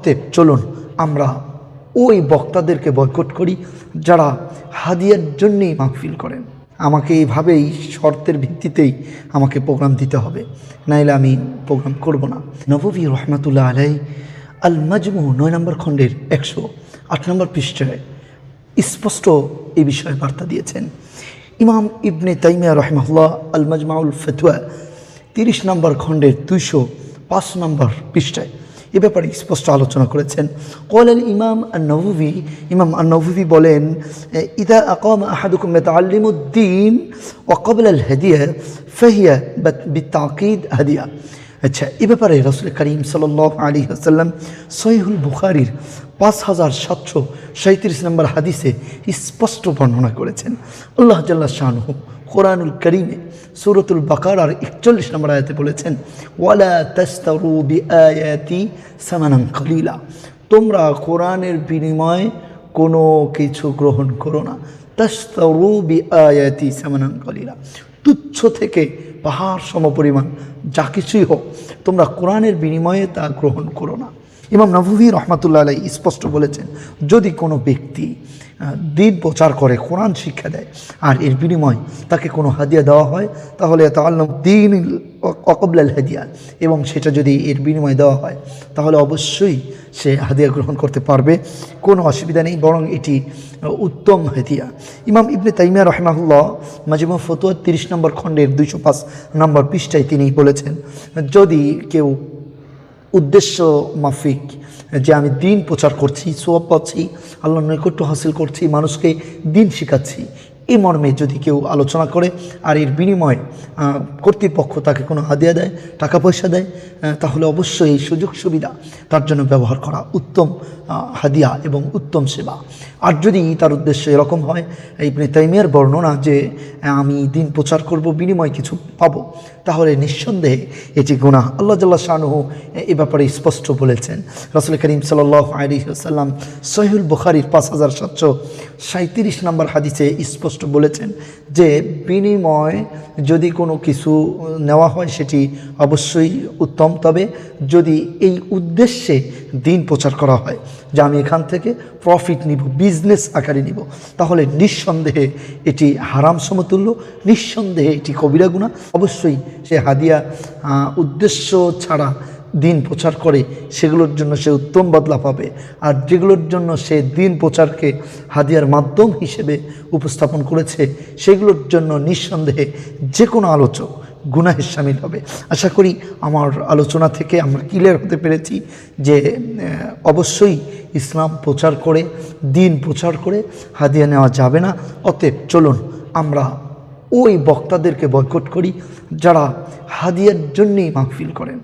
অতএব চলুন, আমরা ওই বক্তাদেরকে বয়কট করি যারা হাদিয়ার জন্যেই মাহফিল করেন। আমাকে এইভাবেই শর্তের ভিত্তিতেই আমাকে প্রোগ্রাম দিতে হবে। নাইলে আমি প্রোগ্রাম করব না। নববী রহমাতুল্লাহ আলাই আল মাজমু নয় নম্বর খণ্ডের একশো আট নম্বর পৃষ্ঠায় স্পষ্ট এই বিষয়ে বার্তা দিয়েছেন। ইমাম ইবনে তাইমিয়া রহমাল্লাহ আল মাজমাউল ফেতুয়া তিরিশ নম্বর খণ্ডের দুইশো পাঁচ নম্বর পৃষ্ঠায় এ ব্যাপারে স্পষ্ট আলোচনা করেছেন। কলেন ইমাম নবী ইমাম নবী বলেন ইদা আকাম আহাদুকুম তালিমুদ্দিন ওকবল আল হাদিয়া ফহিয়া বিতাকিদ হাদিয়া আচ্ছা এ ব্যাপারে রসুল করিম সাল আলী আসাল্লাম সহিহুল বুখারির পাঁচ হাজার সাতশো সাঁত্রিশ নম্বর হাদিসে স্পষ্ট বর্ণনা করেছেন। আল্লাহ জাল্লা শাহনুহ কোরআনুল করিমে সুরতুল বাকার আর একচল্লিশ নম্বর আয়াতে বলেছেন, ওয়ালা তস্তারু বি আয়াতি সামানাং খলিলা তোমরা কোরআনের বিনিময়ে কোনো কিছু গ্রহণ করো না। তস্তারু বি আয়াতি সামানাং খলিলা তুচ্ছ থেকে পাহাড় সম পরিমাণ, যা কিছুই হোক, তোমরা কোরআনের বিনিময়ে তা গ্রহণ করো না। ইমাম নবী রহমাতুল্লাহ আলাই স্পষ্ট বলেছেন, যদি কোনো ব্যক্তি দিন প্রচার করে, কোরআন শিক্ষা দেয়। আর এর বিনিময়ে তাকে কোনো হাদিয়া দেওয়া হয়, তাহলে তাল্লাম দিন অকবলাল হাদিয়া। এবং সেটা যদি এর বিনিময়ে দেওয়া হয়, তাহলে অবশ্যই সে হাদিয়া গ্রহণ করতে পারবে। কোনো অসুবিধা নেই, বরং এটি উত্তম হাদিয়া। ইমাম ইবনে তাইমিয়া রহমাহুল্লাহ মাজিমা ফতুয়া তিরিশ নম্বর খণ্ডের দুইশো পাঁচ নম্বর পৃষ্ঠায় তিনি বলেছেন, যদি কেউ উদ্দেশ্য মাফিক যে আমি দিন প্রচার করছি সোয়াব পাচ্ছি আল্লাহ নৈকট্য হাসিল করছি মানুষকে দিন শেখাচ্ছি। এই মর্মে যদি কেউ আলোচনা করে আর এর বিনিময়ে কর্তৃপক্ষ তাকে কোনো হাদিয়া দেয়, টাকা পয়সা দেয় তাহলে অবশ্যই এই সুযোগ সুবিধা তার জন্য ব্যবহার করা উত্তম হাদিয়া এবং উত্তম সেবা। আর যদি তার উদ্দেশ্য এরকম হয়, ইবনে তাইমিয়ার বর্ণনা যে আমি দিন প্রচার করব, বিনিময় কিছু পাব, তাহলে নিঃসন্দেহে এটি গুনাহ। আল্লাহ জাল্লাহ শাহনুহ এ ব্যাপারে স্পষ্ট বলেছেন। রসুল করিম সাল আলী সাল্লাম সহিউল বুখারির পাঁচ হাজার সাতশো সাঁত্রিশ নম্বর হাদিসে স্পষ্ট বলেছেন যে বিনিময় যদি কোনো কিছু নেওয়া হয় সেটি অবশ্যই উত্তম। তবে যদি এই উদ্দেশ্যে দিন প্রচার করা হয় যে আমি এখান থেকে প্রফিট নিব বিজনেস আকারে নিব, তাহলে নিঃসন্দেহে এটি হারাম সমতুল্য, নিঃসন্দেহে এটি কবিরা গুণা অবশ্যই সে হাদিয়া উদ্দেশ্য ছাড়া দিন প্রচার করে, সেগুলোর জন্য সে উত্তম বদলা পাবে। আর যেগুলোর জন্য সে দিন প্রচারকে হাদিয়ার মাধ্যম হিসেবে উপস্থাপন করেছে, সেগুলোর জন্য নিঃসন্দেহে যে কোনো আলোচক গুনাহের সামিল হবে। আশা করি আমার আলোচনা থেকে আমরা ক্লিয়ার হতে পেরেছি যে অবশ্যই ইসলাম প্রচার করে, দিন প্রচার করে, হাদিয়া নেওয়া যাবে না। অতএব চলুন আমরা ওই বক্তাদেরকে বয়কট করি, যারা হাদিয়ার জন্যেই মাহফিল করেন।